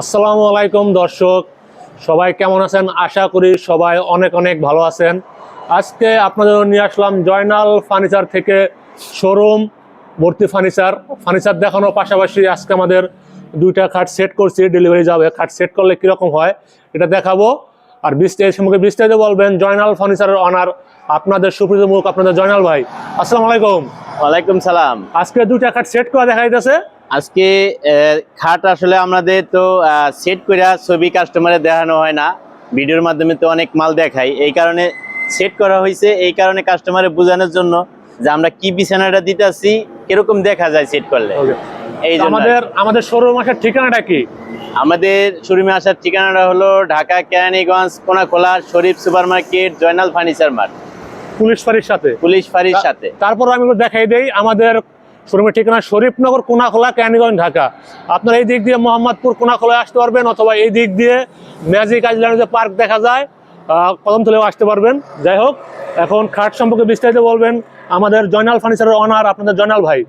আসসালামু আলাইকুম দর্শক। সবাই কেমন আছেন? আশা করি সবাই অনেক অনেক ভালো আছেন। আজকে আপনাদের নিয়ে আসলাম জয়নাল ফার্নিচার থেকে শোরুম ভর্তি ফার্নিচার। ফার্নিচার দেখানোর পাশাপাশি আজকে আমাদের দুইটা খাট সেট করছি ডেলিভারি যাবে। খাট সেট করলে কীরকম হয় এটা দেখাবো। আর বিস্তারিত সম্পর্কে বিস্তারিত বলবেন জয়নাল ফার্নিচারের অনার আপনাদের সুপ্রিত মুখ আপনাদের জয়নাল ভাই। আসসালামু আলাইকুম। ওয়ালাইকুম সালাম। আজকে দুইটা খাট সেট করা দেখা যাইতেছে। আজকে খাট আসলে আমাদের তো সেট করে ছবি কাস্টমারে দেখানো হয় না। ভিডিওর মাধ্যমে তো অনেক মাল দেখাই। এই কারণে সেট করা হয়েছে এই কারণে কাস্টমারে বোঝানোর জন্য যে আমরা কি বিছানাটা দিতেছি কীরকম দেখা যায় সেট করলে। এই আমাদের আমাদের শোরুম আসার ঠিকানাটা কি? আমাদের শোরুমে আসার ঠিকানাটা হলো Dhaka Keraniganj Konakhola Sharif super market Joynal furniture mart. Police ফাঁড়ির সাথে? পুলিশ ফাঁড়ির সাথে। তারপর আমি দেখাই দেই। আমাদের শোরুমের ঠিকানা শরীফনগর কোনাখোলা ক্যানিগঞ্জ ঢাকা। আপনারা এই দিক দিয়ে মোহাম্মদপুর কোনাখোলায় আসতে পারবেন অথবা এই দিক দিয়ে ম্যাজিক আইল্যান্ড যে পার্ক দেখা যায় কদমতলেও আসতে পারবেন। যাই হোক এখন খাট সম্পর্কে বিস্তারিত বলবেন আমাদের জয়নাল ফার্নিচারের অনার আপনাদের জয়নাল ভাই।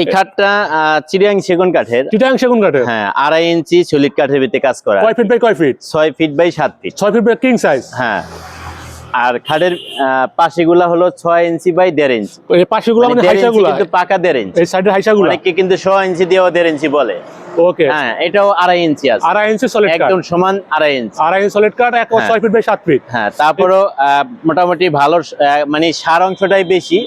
এই খাটটা চিরিয়াং সেগুন কাঠের। চিটাং সেগুন কাঠে হ্যাঁ আড়াই ইঞ্চি সলিড কাঠের ভিতরে কাজ করা। কয় ফিট বাই কয় ফিট ছয় ফিট বাই সাত ফিট ছয় ফিট বাই কিং সাইজ হ্যাঁ। আর খাটের পাশেগুলা হলো ছয় ইঞ্চি বাই দেড় ইঞ্চি। এই পাশেগুলো মানে মানে হাইসাগুলো? কিন্তু পাকা দেড় ইঞ্চি। এই সাইডের হাইসাগুলো? অনেকে কিন্তু ছ ইঞ্চি দিয়েও দেড় ইঞ্চি বলে। ওকে। হ্যাঁ এটাও আড়াই ইঞ্চি আছে। আড়াই ইঞ্চি সলিড কাঠ একদম সমান আড়াই ইঞ্চি। আড়াই ইঞ্চি সলিড কাঠ এক হ্যাঁ। ছয় ফিট বাই সাত ফিট হ্যাঁ তারপরও মোটামুটি ভালো মানে সার অংশটাই বেশি।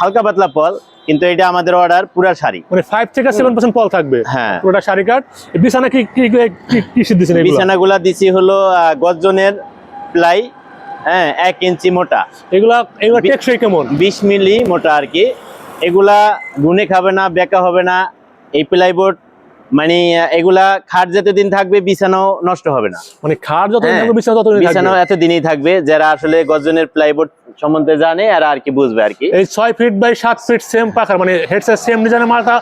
হালকা পাতলা পল কিন্তু এটা আমাদের অর্ডার পুরা শাড়ি। মানে ফাইভ থেকে সেভেন পার্সেন্ট পল থাকবে। হ্যাঁ। পুরোটা শাড়ি এই বিছানা কি কি কি- এগুলো? বিছানাগুলা দিছি হলো আহ, গর্জনের প্লাই হ্যাঁ এক ইঞ্চি মোটা। এগুলা এগুলা টেকসই কেমন? বিশ মিলি মোটা আর কি। এগুলা গুনে খাবে না বেকা হবে না। এই প্লাইবোর্ড মানে এগুলা খাট যতদিন থাকবে বিছানাও নষ্ট হবে না। মানে খাট যত হ্যাঁ, থাকবে বিছানা এতদিনই থাকবে যারা আসলে গর্জনের প্লাইবোর্ড সম্বন্ধে জানে আর আর কি বুঝবে আর কি। এই ছয় ফিট বাই সাত ফিট সেম পাখার মানে হেডসেট সেম ডিজাইনের মালটা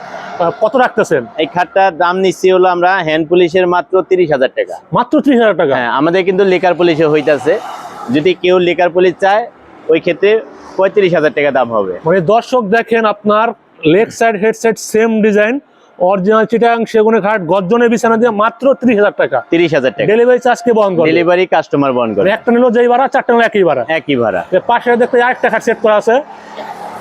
কত রাখতেছেন? এই খাটটার দাম নিচ্ছি হলো আমরা হ্যান্ড পুলিশের মাত্র তিরিশ হাজার টাকা। মাত্র ত্রিশ হাজার টাকা? হ্যাঁ আমাদের কিন্তু লেকার পুলিশে হইতাছে। যদি কেউ লেকার পুলিশ চায় ওই ক্ষেত্রে পঁয়ত্রিশ হাজার টাকা দাম হবে। মানে দর্শক দেখেন আপনার leg side headset same design original Chittagong সেগুনের ঘাট গর্জনের বিছানা দিয়ে মাত্র ত্রিশ হাজার টাকা। তিরিশ হাজার টাকা। ডেলিভারি চার্জ কে বহন করে ডেলিভারি কাস্টমার বহন করে একটা নিলো যেই ভাড়া চারটা নিলো একই ভাড়া। একই ভাড়া। পাশে দেখতে আরেকটা খাট সেট করা আছে।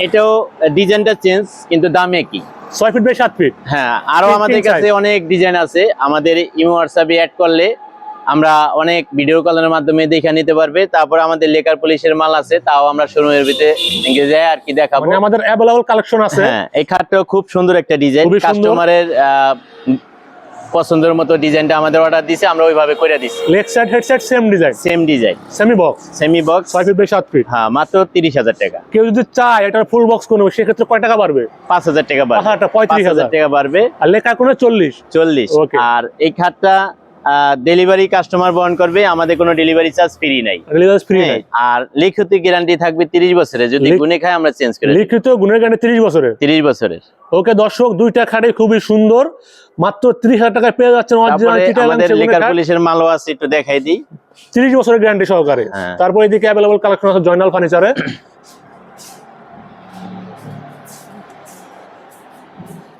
এটাও ডিজাইনটা চেঞ্জ কিন্তু দাম একই। ছয় ফিট বাই সাত ফিট হ্যাঁ আরও আমাদের কাছে অনেক ডিজাইন আছে। আমাদের ইমো হোয়াটসঅ্যাপে অ্যাড করলে আমরা অনেক ভিডিও কলের মাধ্যমে দেখে নিতে পারবে। তারপর আমাদের লেকার পুলিশের মাল আছে তাও আমরা শোরুমের ভিতরে যাই আর কি দেখাবো। মানে আমাদের অ্যাভেলেবল কালেকশন আছে। হ্যাঁ এই খাটটাও খুব সুন্দর একটা ডিজাইন কাস্টমারের পছন্দের মতো ডিজাইনটা আমাদের অর্ডার দিছে আমরা ওইভাবে করে দিছি। Leg side headset same design same design semi box semi box ছয় ফিট বাই সাত ফিট হ্যাঁ মাত্র তিরিশ হাজার টাকা। কেউ যদি চায় এটা ফুল বক্স কোনো সেক্ষেত্রে কয় টাকা বাড়বে? পাঁচ হাজার টাকা বাড়বে। হ্যাঁ পঁয়ত্রিশ পাঁচ হাজার হাজার টাকা বাড়বে। আর লেখা কোনো চল্লিশ? চল্লিশ। Okay. আর এই খাটটা ডেলিভারি কাস্টমার বহন করবে আমাদের কোনো ডেলিভারি চার্জ ফ্রি নাই। ফ্রি হ্যাঁ, আর লিখিত গ্যারান্টি থাকবে তিরিশ বছরের যদি গুনে খায় আমরা চেঞ্জ করে লিখিত গুণের গানে তিরিশ বছরের? তিরিশ বছরের। ওকে দর্শক দুইটা খাটে খুবই সুন্দর। মাত্র ত্রিশ হাজার টাকায় পেয়ে যাচ্ছেন আমাদের লেকার পুলিশের মালও আছে একটু দেখাই দিই। তিরিশ বছরের গ্যারান্টি সহকারে। হ্যাঁ। তারপর এদিকে অ্যাভেলেবল কালেকশন আছে জয়নাল ফার্নিচারে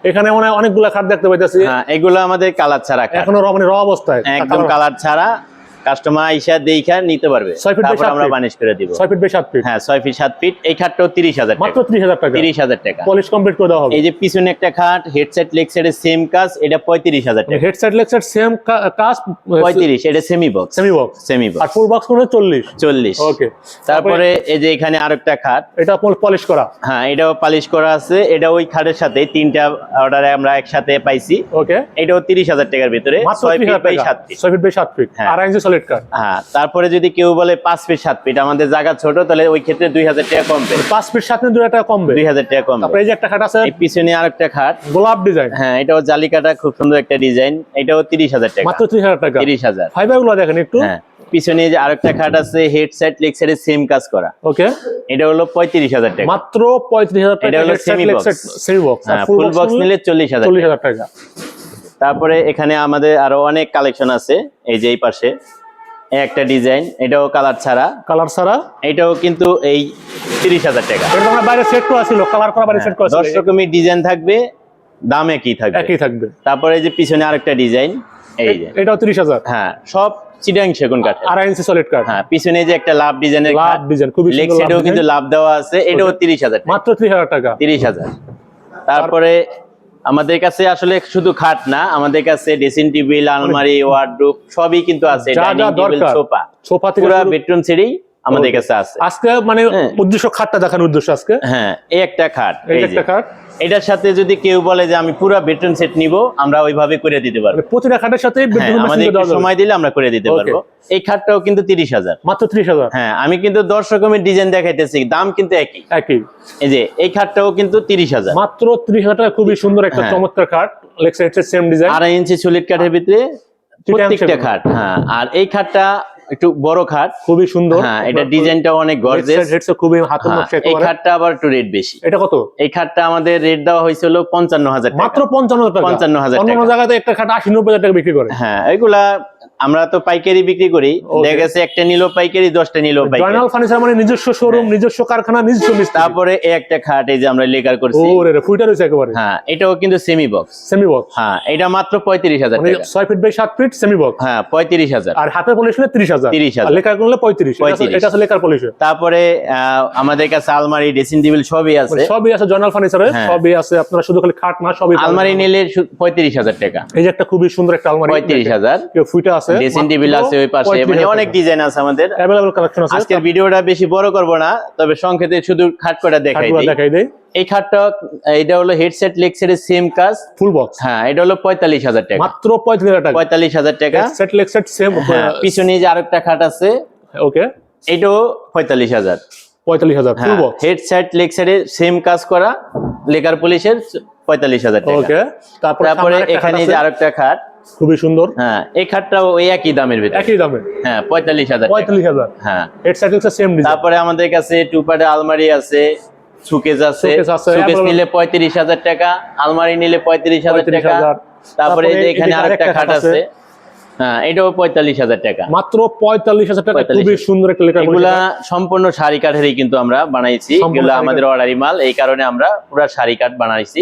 এখানে মনে হয় অনেকগুলা খাট দেখতে পাইতেছি। হ্যাঁ এগুলো আমাদের কালার ছাড়া। এখনও র- মানে র অবস্থায়। একদম কালার ছাড়া। কাস্টমার আইসা দেখা নিতে পারবে। তারপর আমরা বানিশ করে দিব। ছয় ফিট বাই সাত ফিট হ্যাঁ ছয় ফিট সাত ফিট এই খাটটাও তিরিশ হাজার মাত্র টাকা ত্রিশ হাজার টাকা। তিরিশ হাজার টাকা। পলিশ কমপ্লিট করে দেওয়া হবে। এই যে পিছনে একটা খাট হেডসেট লেগ সাইডের সেম কাজ এটা পঁয়ত্রিশ হাজার টাকা। হেডসেট লেগসেট সেম কাজ পঁয়ত্রিশ এটা semi box semi box semi আর ফুল বক্স করে চল্লিশ। চল্লিশ। ওকে তারপরে এই যে এখানে আরেকটা খাট। এটা পলিশ করা। হ্যাঁ এটাও পালিশ করা আছে। এটা ওই খাটের সাথে তিনটা অর্ডারে আমরা একসাথে পাইছি। ওকে এটাও তিরিশ হাজার টাকার ভিতরে। মাত্র ছয় ত্রিশ ফিট হাজার বাই টাকা। সাত ফিট ছয় ফিট বাই সাত ফিট হ্যাঁ। আর সলিড কাঠ হ্যাঁ তারপরে যদি কেউ বলে পাঁচ ফিট সাত ফিট আমাদের জায়গা ছোট তাহলে ওই ক্ষেত্রে দুই হাজার টাকা কমবে। পাঁচ ফিট সাত ফিট দুই টাকা কমবে? দুই হাজার টাকা কমবে। এই যে একটা খাট আছে এই পিছনে আরেকটা খাট। গোলাপ ডিজাইন হ্যাঁ এটাও জালিকাটা খুব সুন্দর একটা ডিজাইন এটাও তিরিশ হাজার টাকা। মাত্র ত্রিশ হাজার টাকা? তিরিশ হাজার। ফাইবারগুলো দেখেন একটু। হ্যাঁ পিছনে যে আরেকটা খাট আছে হেড সাইড লেগ সাইডে সেম কাজ করা। ওকে এটা হলো পঁয়ত্রিশ হাজার টাকা। মাত্র পঁয়ত্রিশ হাজার টাকা এটা হলো semi box। Semi box full box নিলে চল্লিশ হাজার চল্লিশ হাজার টাকা। তারপরে এখানে আমাদের আরও অনেক কালেকশন আছে এই যে এই পাশে। একটা ডিজাইন এটাও কালার ছাড়া। কালার ছাড়া? এটাও কিন্তু এই তিরিশ হাজার টাকা। এটা আমরা বাইরে সেট করা ছিল কালার করা বাইরে সেট করা ছিল। দশ রকমের ডিজাইন থাকবে দাম একই থাকবে। একই থাকবে। তারপরে এই যে পিছনে আরেকটা ডিজাইন এই যে। এটাও তিরিশ হাজার। হ্যাঁ সব চিটাং সেগুন কাঠের আড়াই ইঞ্চি সলিড কাঠ। হ্যাঁ পিছনে যে একটা লাভ ডিজাইনের লাভ ডিজাইন খুবই লেগ কিন্তু লাভ দেওয়া আছে এটাও তিরিশ হাজার মাত্র ত্রিশ হাজার টাকা। তিরিশ হাজার। তারপরে আমাদের কাছে আসলে শুধু খাট না আমাদের কাছে ড্রেসিং টেবিল আলমারি ওয়ার্ডরোব সবই কিন্তু আছে। সোফা সোফা থেকে পুরো বেডরুম সিঁড়ি আমাদের কাছে আছে। আজকে মানে হ্যাঁ। উদ্দেশ্য খাটটা দেখানোর উদ্দেশ্য আজকে? হ্যাঁ এই একটা খাট এই একটা খাট। এটার সাথে যদি কেউ বলে যে আমি পুরো বেডরুম সেট নিব আমরা ওইভাবে করে দিতে পারব। মানে প্রতিটা খাটের সাথে হ্যাঁ আমাদের সময় দিলে আমরা করে দিতে পারব। এই খাটটাও কিন্তু তিরিশ হাজার। মাত্র ত্রিশ হাজার? হ্যাঁ আমি কিন্তু দশ রকমের ডিজাইন দেখাইতেছি দাম কিন্তু একই। একই। এই যে এই খাটটাও কিন্তু তিরিশ হাজার। মাত্র ত্রিশ হাজার টাকা খুবই সুন্দর একটা হ্যাঁ। চমৎকার খাট। লেগ সাইড সেম ডিজাইন আড়াই ইঞ্চি সলিড কাঠের ভিতরে প্রত্যেকটা খাট হ্যাঁ। আর এই খাটটা একটু বড় খাট। খুবই সুন্দর। হ্যাঁ এটা ডিজাইনটা অনেক গর্জেস হেডসে খুবই হাতের হ্যাঁ, নকশা এই খাটটা আবার একটু রেট বেশি। এটা কত? এই খাটটা আমাদের রেট দেওয়া হয়েছিল 55000 টাকা। মাত্র পঞ্চান্ন হাজার টাকা? 55,000 টাকা অন্য জায়গায় জায়গাতে একটা খাট 80 90000 টাকা বিক্রি করে। হ্যাঁ এগুলা আমরা তো পাইকারি বিক্রি করি. দেখা গেছে একটা নিলো পাইকারি দশটা নিলো পাইকারি। জয়নাল ফার্নিচার মানে নিজস্ব শোরুম নিজস্ব কারখানা নিজস্ব মিস্ত্রি। তারপরে এই একটা খাট এই যে আমরা লেকার করছি। ওরে রে ফুইটা রয়েছে একেবারে। হ্যাঁ এটাও কিন্তু সেমি বক্স সেমি বক্স হ্যাঁ এটা মাত্র পঁয়ত্রিশ হাজার মানে টাকা। Feet by feet semi box হ্যাঁ পঁয়ত্রিশ হাজার। আর হাতের পলিশ হলে ত্রিশ হাজার। 30,000 আর লেখার করলে পঁয়ত্রিশ। এটা আছে- 35 এটা আছে লেখার পলিশ তারপরে আহ, আমাদের কাছে আলমারি ড্রেসিং টেবিল সবই আছে। সবই আছে জয়নাল ফার্নিচারে হ্যাঁ। সবই আছে। আপনারা শুধু খালি খাট না সবই আলমারি নিলে পঁয়ত্রিশ হাজার টাকা। এই যে একটা খুবই সুন্দর একটা আলমারি। পঁয়ত্রিশ হাজার। কেউ ফুইটা আছে ড্রেসিং টেবিল আছে ওই পাশে মানে অনেক ডিজাইন আছে আমাদের। অ্যাভেলেবল কালেকশন আছে। আজকের ভিডিওটা বেশি বড় করব না তবে সংক্ষেপে শুধু খাট কটা দেখাই দিই। দেখাই দেই। এই খাটটা এটা হলো হেডসেট লেক্সের সেম কাজ। ফুল বক্স হ্যাঁ এটা হলো পঁয়তাল্লিশ হাজার টাকা। মাত্র পঁয়ত্রিশ হাজার টাকা। পঁয়তাল্লিশ হাজার টাকা। সেট লেগ সেট সেম হ্যাঁ পিছনে যে আরেকটা খাট আছে ওকে। এটাও পঁয়তাল্লিশ হাজার। পঁয়তাল্লিশ হাজার ফুল বক্স হেডসেট লেক্সের সেম কাজ করা লেকার পুলিশের পঁয়তাল্লিশ হাজার টাকা। ওকে তারপরে এখানে যে আরেকটা খাট খুবই সুন্দর। হ্যাঁ এই খাটটাও ওই একই দামের ভিতরে। একই দামে হ্যাঁ পঁয়তাল্লিশ হাজার। পঁয়তাল্লিশ হাজার। হ্যাঁ। হেড সাইড সেম ডিজাইন তারপরে আমাদের কাছে টু টুপারে আলমারি আছে সুকেজ আছে। সুকেজ নিলে পঁয়ত্রিশ হাজার টাকা আলমারি নিলে পঁয়ত্রিশ হাজার টাকা। তারপরে এই যে এখানে আরেকটা খাট আছে। হ্যাঁ এটাও পঁয়তাল্লিশ হাজার টাকা। মাত্র পঁয়তাল্লিশ হাজার টাকা। 45 খুবই সুন্দর একটা লেখা এগুলা সম্পূর্ণ শাড়ি কাঠেরই কিন্তু আমরা বানাইছি। এগুলো আমাদের অর্ডারি মাল। এই কারণে আমরা পুরো শাড়ি কাঠ বানাইছি।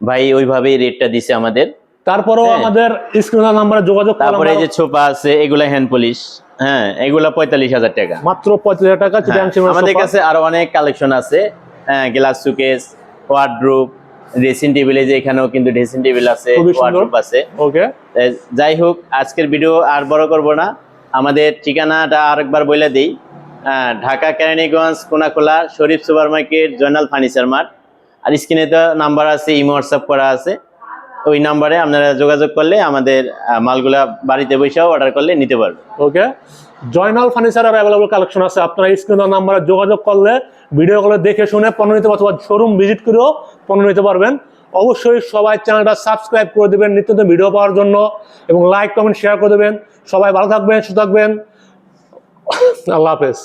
ভাই ওইভাবেই রেটটা দিছে আমাদের। তারপরেও হ্যাঁ। আমাদের স্ক্রিন নাম্বারে যোগাযোগ তারপরে এই যে ছোপা আছে এগুলা হ্যান্ড পলিশ হ্যাঁ এগুলা পঁয়তাল্লিশ হাজার টাকা। মাত্র পঁয়ত্রিশ হাজার টাকা হ্যাঁ, আমাদের কাছে আরও অনেক কালেকশন আছে। হ্যাঁ গ্লাস সুকেস ওয়ার্ড্রোব ড্রেসিং টেবিলে যে এখানেও কিন্তু ড্রেসিং টেবিল আছে। ওয়ার্ড্রোব আছে। ওকে। যাই হোক আজকের ভিডিও আর বড় করব না। আমাদের ঠিকানাটা আরেকবার বলে দিই। Dhaka Keraniganj Konakhola Sharif super market Joynal furniture mart. আর স্ক্রিনে তো নাম্বার আছে ইমো হোয়াটসঅ্যাপ করা আছে। ওই নাম্বারে আপনারা যোগাযোগ করলে আমাদের মালগুলা বাড়িতে বসেও অর্ডার করলে নিতে পারবে। Okay? Joynal furniture available collection আছে। আপনারা স্ক্রিন নাম্বারে যোগাযোগ করলে ভিডিও গুলো দেখে শুনে পণ্য নিতে অথবা শোরুম ভিজিট করেও পণ্য নিতে পারবেন। অবশ্যই সবাই চ্যানেলটা সাবস্ক্রাইব করে দেবেন নিত্য নতুন ভিডিও পাওয়ার জন্য এবং লাইক কমেন্ট শেয়ার করে দেবেন। সবাই ভালো থাকবেন, সুস্থ থাকবেন। আল্লাহ হাফেজ।